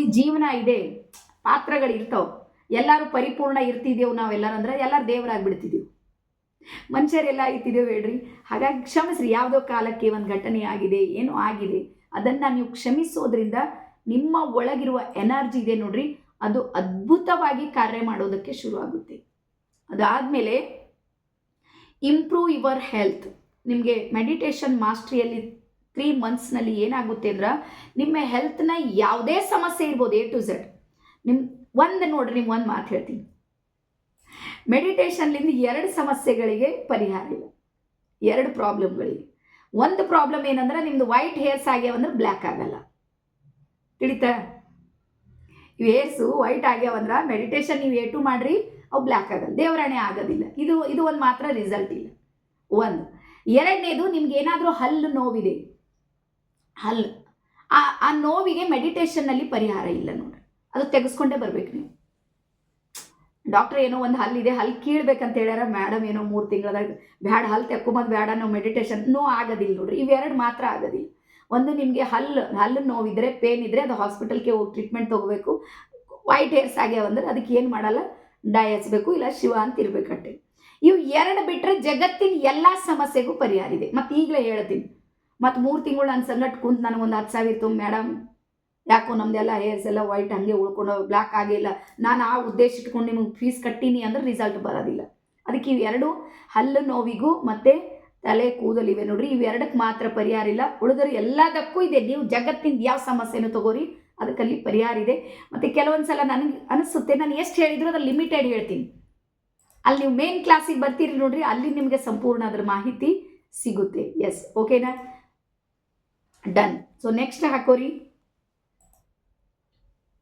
ಈ ಜೀವನ ಇದೆ, ಪಾತ್ರಗಳು ಇರ್ತಾವೆ. ಎಲ್ಲರೂ ಪರಿಪೂರ್ಣ ಇರ್ತಿದ್ದೇವೆ ನಾವೆಲ್ಲರಂದ್ರೆ ಎಲ್ಲರೂ ದೇವರಾಗ್ಬಿಡ್ತಿದ್ದೀವಿ ಮನುಷ್ಯರೆಲ್ಲ ಇರ್ತಿದ್ದೇವೆ ಹೇಳ್ರಿ, ಹಾಗಾಗಿ ಕ್ಷಮಿಸ್ರಿ, ಯಾವುದೋ ಕಾಲಕ್ಕೆ ಒಂದು ಘಟನೆ ಆಗಿದೆ, ಏನೋ ಆಗಿದೆ, ಅದನ್ನು ನೀವು ಕ್ಷಮಿಸೋದ್ರಿಂದ ನಿಮ್ಮ ಒಳಗಿರುವ ಎನರ್ಜಿ ಇದೆ ನೋಡ್ರಿ, ಅದು ಅದ್ಭುತವಾಗಿ ಕಾರ್ಯ ಮಾಡೋದಕ್ಕೆ ಶುರು ಆಗುತ್ತೆ ಅದಾದಮೇಲೆ, ಇಂಪ್ರೂವ್ ಯುವರ್ ಹೆಲ್ತ್. ನಿಮಗೆ ಮೆಡಿಟೇಷನ್ ಮಾಸ್ಟ್ರಿಯಲ್ಲಿ ತ್ರೀ ಮಂತ್ಸ್ನಲ್ಲಿ ಏನಾಗುತ್ತೆ ಅಂದ್ರೆ ನಿಮ್ಮ ಹೆಲ್ತ್ನ ಯಾವುದೇ ಸಮಸ್ಯೆ ಇರ್ಬೋದು ಎ ಟು ಝೆಡ್ ನಿಮ್ಮ ಒಂದು ನೋಡ್ರಿ, ನಿಮ್ಗೆ ಒಂದು ಮಾತು ಹೇಳ್ತೀನಿ. ಮೆಡಿಟೇಷನ್ಲಿಂದ ಎರಡು ಸಮಸ್ಯೆಗಳಿಗೆ ಪರಿಹಾರ ಇಲ್ಲ. ಎರಡು ಪ್ರಾಬ್ಲಮ್ಗಳಿಗೆ ಒಂದು ಪ್ರಾಬ್ಲಮ್ ಏನಂದ್ರೆ ನಿಮ್ದು ವೈಟ್ ಹೇರ್ಸ್ ಆಗ್ಯಾವಂದ್ರೆ ಬ್ಲ್ಯಾಕ್ ಆಗಲ್ಲ. ತಿಳಿತ? ಇವು ಹೇರ್ಸು ವೈಟ್ ಆಗ್ಯಾವಂದ್ರೆ ಮೆಡಿಟೇಷನ್ ನೀವು ಏಟು ಮಾಡ್ರಿ, ಅವು ಬ್ಲ್ಯಾಕ್ ಆಗಲ್ಲ. ದೇವರಾಣೆ ಆಗೋದಿಲ್ಲ. ಇದು ಇದು ಒಂದು ಮಾತ್ರ ರಿಸಲ್ಟ್ ಇಲ್ಲ. ಒಂದು. ಎರಡನೇದು ನಿಮ್ಗೆ ಏನಾದರೂ ಹಲ್ಲು ನೋವಿದೆ. ಹಲ್ಲು ಆ ಆ ನೋವಿಗೆ ಮೆಡಿಟೇಷನ್ನಲ್ಲಿ ಪರಿಹಾರ ಇಲ್ಲ ನೋಡ್ರಿ. ಅದು ತೆಗೆಸ್ಕೊಂಡೇ ಬರ್ಬೇಕು ನೀವು. ಡಾಕ್ಟರ್ ಏನೋ ಒಂದು ಹಲ್ಲಿದೆ ಹಲ್ಲು ಕೀಳ್ಬೇಕಂತ ಹೇಳ್ಯಾರ ಮೇಡಮ್ ಏನೋ ಮೂರು ತಿಂಗಳದಾಗ, ಬ್ಯಾಡ ಹಲ್ಲು ತೆಕ್ಕೊಂಬೋದು ಬೇಡ ನಾವು ಮೆಡಿಟೇಷನ್ ನೋ ಆಗೋದಿಲ್ಲ ನೋಡ್ರಿ. ಇವೆರಡು ಮಾತ್ರ ಆಗೋದಿಲ್ಲ. ಒಂದು ನಿಮಗೆ ಹಲ್ಲು ಹಲ್ಲು ನೋವಿದ್ರೆ ಪೇನ್ ಇದ್ದರೆ ಅದು ಹಾಸ್ಪಿಟಲ್ಗೆ ಹೋಗಿ ಟ್ರೀಟ್ಮೆಂಟ್ ತೊಗೋಬೇಕು. ವೈಟ್ ಹೇರ್ಸ್ ಆಗ್ಯಾವಂದ್ರೆ ಅದಕ್ಕೆ ಏನು ಮಾಡಲ್ಲ? ಡೈ ಹಚ್ಬೇಕು ಇಲ್ಲ ಶಿವ ಅಂತ ಇರ್ಬೇಕಟ್ಟೆ ಇವು ಎರಡು ಬಿಟ್ಟರೆ ಜಗತ್ತಿನ ಎಲ್ಲ ಸಮಸ್ಯೆಗೂ ಪರಿಹಾರ ಇದೆ. ಮತ್ತು ಈಗಲೇ ಹೇಳ್ತೀನಿ. ಮತ್ತು ಮೂರು ತಿಂಗಳು ನನ್ನ ಸಂಗಟ್ ಕುಂತು ನನಗೊಂದು ಹತ್ತು ಸಾವಿರ ತುಂಬ ಮೇಡಮ್ ಯಾಕೋ ನಮ್ದೆಲ್ಲ ಹೇರ್ಸ್ ಎಲ್ಲ ವೈಟ್ ಹಂಗೆ ಉಳ್ಕೊಂಡು ಬ್ಲ್ಯಾಕ್ ಆಗಿಲ್ಲ. ನಾನು ಆ ಉದ್ದೇಶ ಇಟ್ಕೊಂಡು ನಿಮಗೆ ಫೀಸ್ ಕಟ್ಟೀನಿ ಅಂದ್ರೆ ರಿಸಲ್ಟ್ ಬರೋದಿಲ್ಲ. ಅದಕ್ಕೆ ಇವೆರಡು ಹಲ್ಲು ನೋವಿಗೂ ಮತ್ತು ತಲೆ ಕೂದಲಿವೆ ನೋಡ್ರಿ ಇವೆರಡಕ್ಕೆ ಮಾತ್ರ ಪರಿಹಾರ ಇಲ್ಲ. ಉಳಿದ್ರೆ ಎಲ್ಲದಕ್ಕೂ ಇದೆ. ನೀವು ಜಗತ್ತಿನ ಯಾವ ಸಮಸ್ಯೆನೂ ತಗೋರಿ, ಅದಕ್ಕಲ್ಲಿ ಪರಿಹಾರ ಇದೆ. ಮತ್ತು ಕೆಲವೊಂದು ಸಲ ನನಗೆ ಅನಿಸುತ್ತೆ, ನಾನು ಎಷ್ಟು ಹೇಳಿದ್ರು ಅದು ಲಿಮಿಟೆಡ್ ಹೇಳ್ತೀನಿ. ಅಲ್ಲಿ ನೀವು ಮೇನ್ ಕ್ಲಾಸಿಗೆ ಬರ್ತೀರಿ ನೋಡ್ರಿ, ಅಲ್ಲಿ ನಿಮಗೆ ಸಂಪೂರ್ಣ ಅದ್ರ ಮಾಹಿತಿ ಸಿಗುತ್ತೆ. ಎಸ್ ಓಕೆನಾ ಡನ್ ಸೊ ನೆಕ್ಸ್ಟ್ ಹಾಕೋರಿ.